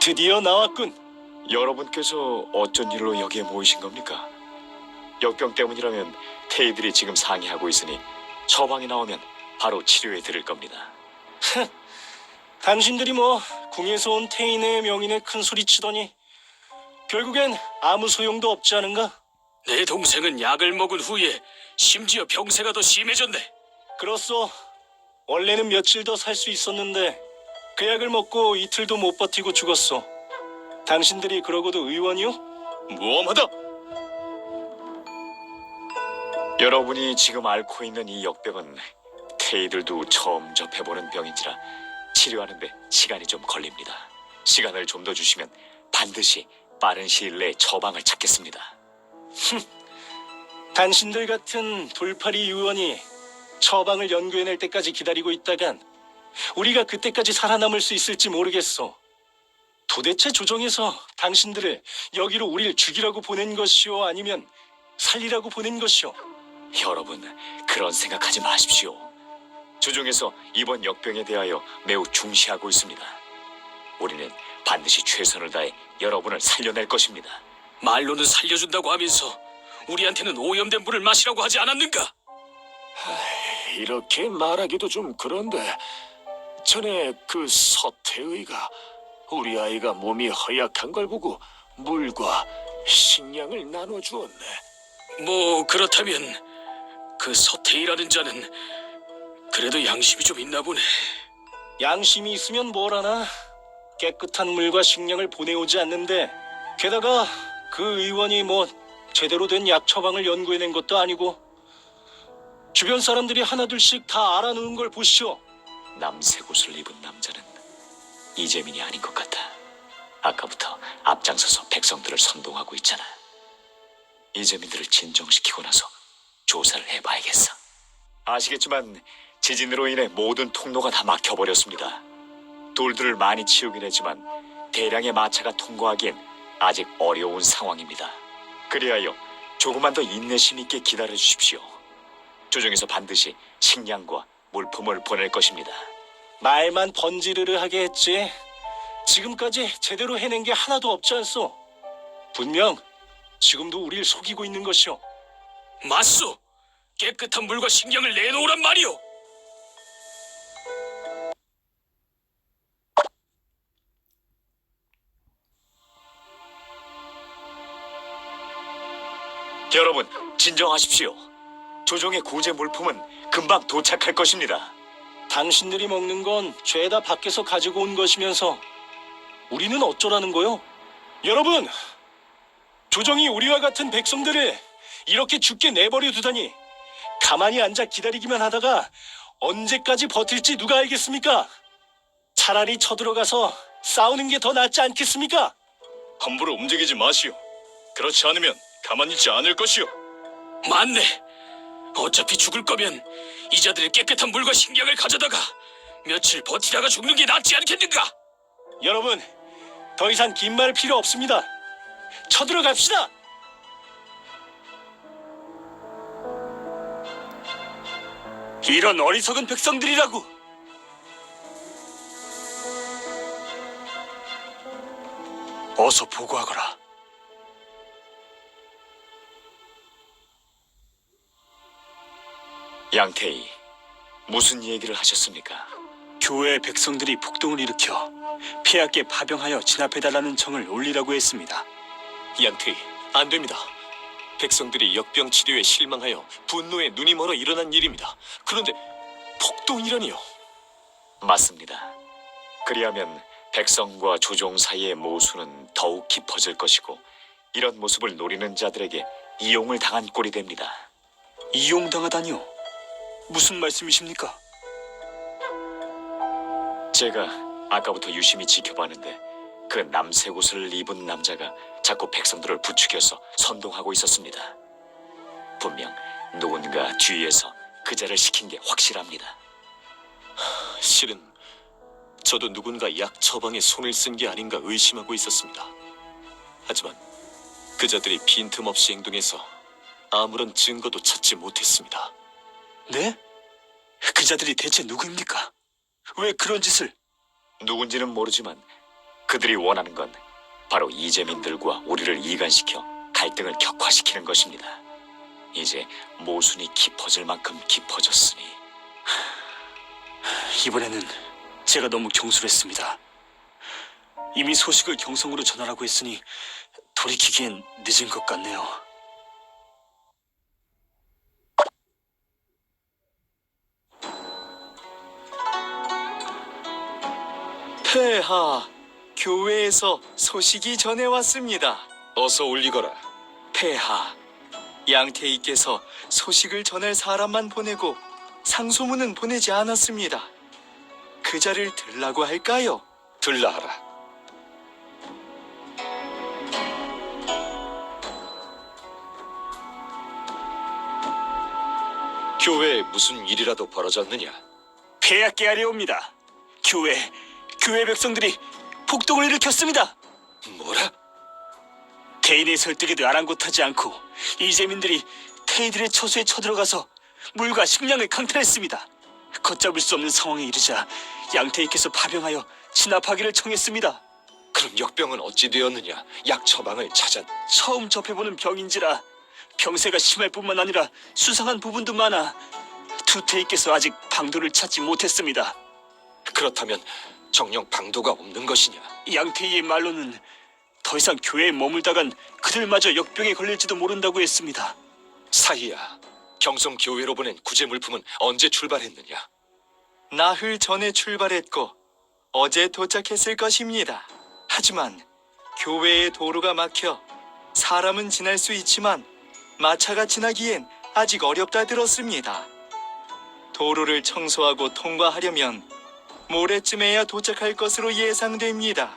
드디어 나왔군. 여러분께서 어쩐 일로 여기에 모이신 겁니까? 역병 때문이라면 테이들이 지금 상의하고 있으니 처방이 나오면 바로 치료해 드릴 겁니다. 당신들이 뭐 궁에서 온 태인의 명인에 큰 소리 치더니 결국엔 아무 소용도 없지 않은가? 내 동생은 약을 먹은 후에 심지어 병세가 더 심해졌네. 그렇소. 원래는 며칠 더 살 수 있었는데 그 약을 먹고 이틀도 못 버티고 죽었소. 당신들이 그러고도 의원이요? 무엄하다. 여러분이 지금 앓고 있는 이 역병은 테이들도 처음 접해보는 병인지라 치료하는데 시간이 좀 걸립니다. 시간을 좀 더 주시면 반드시 빠른 시일 내에 처방을 찾겠습니다. 당신들 같은 돌팔이 의원이 처방을 연구해낼 때까지 기다리고 있다간 우리가 그때까지 살아남을 수 있을지 모르겠소. 도대체 조정에서 당신들을 여기로 우리를 죽이라고 보낸 것이오 아니면 살리라고 보낸 것이오? 여러분, 그런 생각하지 마십시오. 주중에서 이번 역병에 대하여 매우 중시하고 있습니다. 우리는 반드시 최선을 다해 여러분을 살려낼 것입니다. 말로는 살려준다고 하면서 우리한테는 오염된 물을 마시라고 하지 않았는가? 이렇게 말하기도 좀 그런데 전에 그 서태의가 우리 아이가 몸이 허약한 걸 보고 물과 식량을 나눠 주었네. 뭐 그렇다면 그 서태이라는 자는 그래도 양심이 좀 있나 보네. 양심이 있으면 뭘 하나? 깨끗한 물과 식량을 보내오지 않는데 게다가 그 의원이 뭐 제대로 된 약 처방을 연구해낸 것도 아니고 주변 사람들이 하나둘씩 다 알아놓은 걸 보시오. 남색 옷을 입은 남자는 이재민이 아닌 것 같아. 아까부터 앞장서서 백성들을 선동하고 있잖아. 이재민들을 진정시키고 나서 조사를 해봐야겠어. 아시겠지만 지진으로 인해 모든 통로가 다 막혀버렸습니다. 돌들을 많이 치우긴 했지만 대량의 마차가 통과하기엔 아직 어려운 상황입니다. 그리하여 조금만 더 인내심 있게 기다려 주십시오. 조정에서 반드시 식량과 물품을 보낼 것입니다. 말만 번지르르 하게 했지. 지금까지 제대로 해낸 게 하나도 없지 않소. 분명 지금도 우리를 속이고 있는 것이오. 맞소. 깨끗한 물과 식량을 내놓으란 말이오. 여러분, 진정하십시오. 조정의 구제 물품은 금방 도착할 것입니다. 당신들이 먹는 건 죄다 밖에서 가지고 온 것이면서 우리는 어쩌라는 거요? 여러분, 조정이 우리와 같은 백성들을 이렇게 죽게 내버려 두다니 가만히 앉아 기다리기만 하다가 언제까지 버틸지 누가 알겠습니까? 차라리 쳐들어가서 싸우는 게 더 낫지 않겠습니까? 함부로 움직이지 마시오. 그렇지 않으면 가만히 있지 않을 것이오. 맞네. 어차피 죽을 거면 이자들의 깨끗한 물과 식량을 가져다가 며칠 버티다가 죽는 게 낫지 않겠는가? 여러분, 더 이상 긴 말 필요 없습니다. 쳐들어갑시다! 이런 어리석은 백성들이라고. 어서 보고하거라. 양태희, 무슨 얘기를 하셨습니까? 교회 백성들이 폭동을 일으켜 폐하께 파병하여 진압해달라는 청을 올리라고 했습니다. 양태희, 안 됩니다. 백성들이 역병 치료에 실망하여 분노에 눈이 멀어 일어난 일입니다. 그런데 폭동이라니요. 맞습니다. 그리하면 백성과 조종 사이의 모순은 더욱 깊어질 것이고 이런 모습을 노리는 자들에게 이용을 당한 꼴이 됩니다. 이용당하다니요? 무슨 말씀이십니까? 제가 아까부터 유심히 지켜봤는데 그 남색 옷을 입은 남자가 자꾸 백성들을 부추겨서 선동하고 있었습니다. 분명 누군가 뒤에서 그자를 시킨 게 확실합니다. 실은 저도 누군가 약 처방에 손을 쓴 게 아닌가 의심하고 있었습니다. 하지만 그자들이 빈틈없이 행동해서 아무런 증거도 찾지 못했습니다. 네? 그 자들이 대체 누구입니까? 왜 그런 짓을? 누군지는 모르지만 그들이 원하는 건 바로 이재민들과 우리를 이간시켜 갈등을 격화시키는 것입니다. 이제 모순이 깊어질 만큼 깊어졌으니 이번에는 제가 너무 경솔했습니다. 이미 소식을 경성으로 전하라고 했으니 돌이키기엔 늦은 것 같네요. 폐하, 교회에서 소식이 전해왔습니다. 어서 올리거라. 폐하, 양태희께서 소식을 전할 사람만 보내고 상소문은 보내지 않았습니다. 그 자를 들라고 할까요? 들라 하라. 교회에 무슨 일이라도 벌어졌느냐? 폐하께 아뢰옵니다. 교회, 교회 백성들이 폭동을 일으켰습니다. 뭐라? 대인의 설득에도 아랑곳하지 않고 이재민들이 테이들의 처소에 쳐들어가서 물과 식량을 강탈했습니다. 걷잡을 수 없는 상황에 이르자 양태희께서 파병하여 진압하기를 청했습니다. 그럼 역병은 어찌 되었느냐? 약 처방을 찾았. 처음 접해보는 병인지라 병세가 심할 뿐만 아니라 수상한 부분도 많아 두 태희께서 아직 방도를 찾지 못했습니다. 그렇다면 정령 방도가 없는 것이냐? 양태희의 말로는 더 이상 교회에 머물다간 그들마저 역병에 걸릴지도 모른다고 했습니다. 사이야, 경성 교회로 보낸 구제 물품은 언제 출발했느냐? 나흘 전에 출발했고 어제 도착했을 것입니다. 하지만 교회의 도로가 막혀 사람은 지날 수 있지만 마차가 지나기엔 아직 어렵다 들었습니다. 도로를 청소하고 통과하려면 모레쯤에야 도착할 것으로 예상됩니다.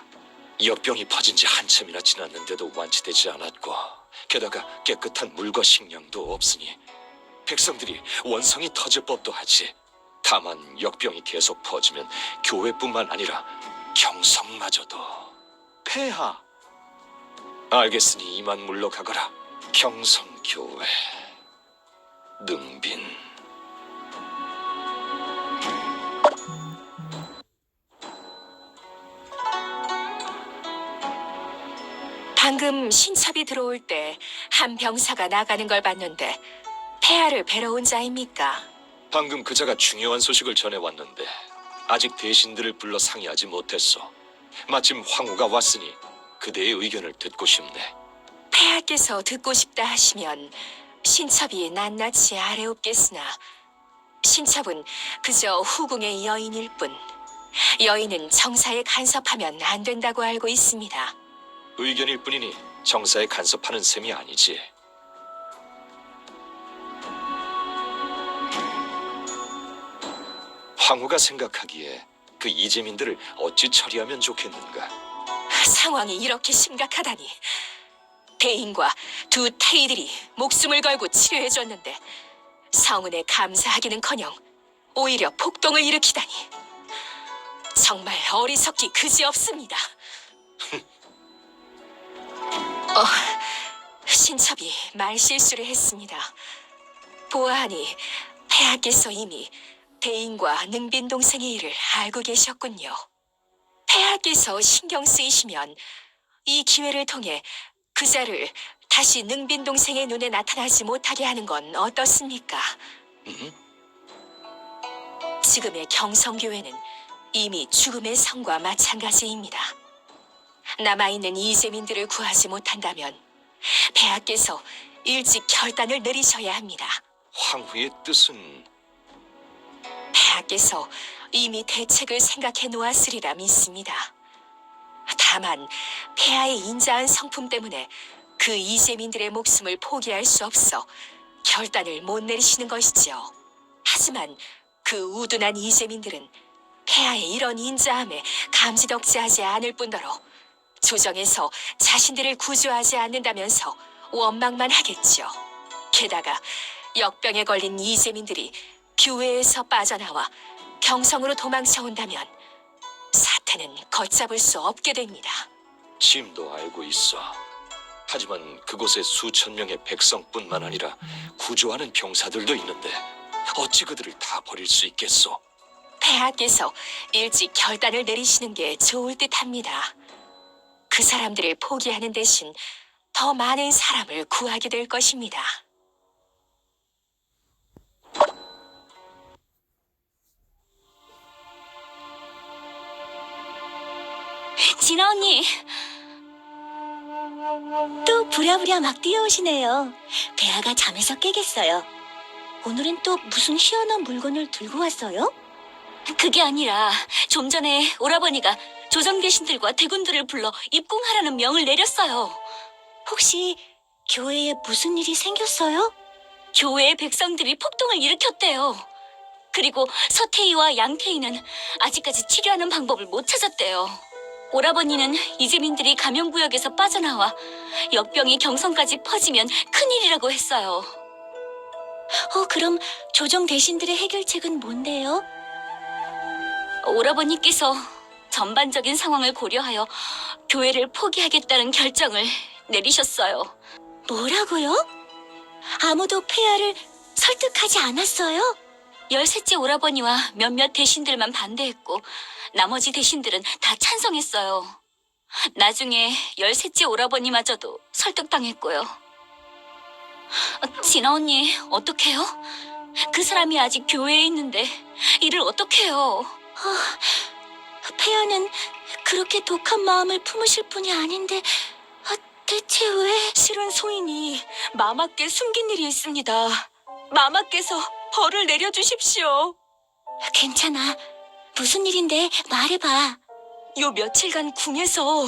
역병이 퍼진 지 한참이나 지났는데도 완치되지 않았고 게다가 깨끗한 물과 식량도 없으니 백성들이 원성이 터질 법도 하지. 다만 역병이 계속 퍼지면 교회뿐만 아니라 경성마저도. 폐하, 알겠으니 이만 물러가거라. 경성교회 능빈 방금 신첩이 들어올 때 한 병사가 나가는 걸 봤는데 폐하를 뵈러 온 자입니까? 방금 그자가 중요한 소식을 전해왔는데 아직 대신들을 불러 상의하지 못했어. 마침 황후가 왔으니 그대의 의견을 듣고 싶네. 폐하께서 듣고 싶다 하시면 신첩이 낱낱이 아래옵겠으나 신첩은 그저 후궁의 여인일 뿐 여인은 정사에 간섭하면 안 된다고 알고 있습니다. 의견일 뿐이니 정사에 간섭하는 셈이 아니지. 황후가 생각하기에 그 이재민들을 어찌 처리하면 좋겠는가? 상황이 이렇게 심각하다니 대인과 두 태이들이 목숨을 걸고 치료해줬는데 성은에 감사하기는커녕 오히려 폭동을 일으키다니 정말 어리석기 그지없습니다. 신첩이 말실수를 했습니다. 보아하니 폐하께서 이미 대인과 능빈 동생의 일을 알고 계셨군요. 폐하께서 신경 쓰이시면 이 기회를 통해 그자를 다시 능빈 동생의 눈에 나타나지 못하게 하는 건 어떻습니까? 지금의 경성교회는 이미 죽음의 성과 마찬가지입니다. 남아있는 이재민들을 구하지 못한다면 폐하께서 일찍 결단을 내리셔야 합니다. 황후의 뜻은 폐하께서 이미 대책을 생각해 놓았으리라 믿습니다. 다만 폐하의 인자한 성품 때문에 그 이재민들의 목숨을 포기할 수 없어 결단을 못 내리시는 것이지요. 하지만 그 우둔한 이재민들은 폐하의 이런 인자함에 감지덕지하지 않을 뿐더러 조정에서 자신들을 구조하지 않는다면서 원망만 하겠지요. 게다가 역병에 걸린 이재민들이 교회에서 빠져나와 경성으로 도망쳐 온다면 사태는 걷잡을 수 없게 됩니다. 짐도 알고 있어. 하지만 그곳에 수천 명의 백성뿐만 아니라 구조하는 병사들도 있는데 어찌 그들을 다 버릴 수 있겠소? 폐하께서 일찍 결단을 내리시는 게 좋을 듯합니다. 그 사람들을 포기하는 대신 더 많은 사람을 구하게 될 것입니다. 진아 언니. 또 부랴부랴 막 뛰어오시네요. 배아가 잠에서 깨겠어요. 오늘은 또 무슨 희한한 물건을 들고 왔어요? 그게 아니라 좀 전에 오라버니가 조정 대신들과 대군들을 불러 입궁하라는 명을 내렸어요. 혹시 교회에 무슨 일이 생겼어요? 교회의 백성들이 폭동을 일으켰대요. 그리고 서태희와 양태희는 아직까지 치료하는 방법을 못 찾았대요. 오라버니는 이재민들이 감염구역에서 빠져나와 역병이 경성까지 퍼지면 큰일이라고 했어요. 어, 그럼 조정 대신들의 해결책은 뭔데요? 오라버니께서 전반적인 상황을 고려하여 교회를 포기하겠다는 결정을 내리셨어요. 뭐라고요? 아무도 폐하를 설득하지 않았어요? 열셋째 오라버니와 몇몇 대신들만 반대했고 나머지 대신들은 다 찬성했어요. 나중에 열셋째 오라버니마저도 설득당했고요. 어, 진아 언니, 어떡해요? 그 사람이 아직 교회에 있는데 이를 어떡해요? 폐하는 그렇게 독한 마음을 품으실 분이 아닌데 아, 대체 왜? 실은 소인이 마마께 숨긴 일이 있습니다. 마마께서 벌을 내려주십시오. 괜찮아. 무슨 일인데 말해봐. 요 며칠간 궁에서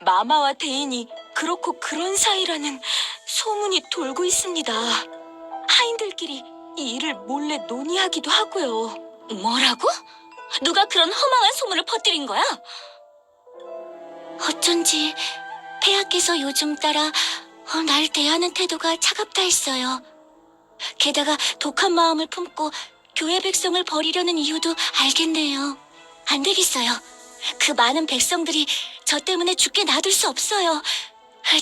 마마와 대인이 그렇고 그런 사이라는 소문이 돌고 있습니다. 하인들끼리 이 일을 몰래 논의하기도 하고요. 뭐라고? 누가 그런 허망한 소문을 퍼뜨린 거야? 어쩐지 폐하께서 요즘 따라 어, 날 대하는 태도가 차갑다 했어요. 게다가 독한 마음을 품고 교회 백성을 버리려는 이유도 알겠네요. 안 되겠어요. 그 많은 백성들이 저 때문에 죽게 놔둘 수 없어요.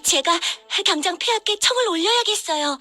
제가 당장 폐하께 청을 올려야겠어요.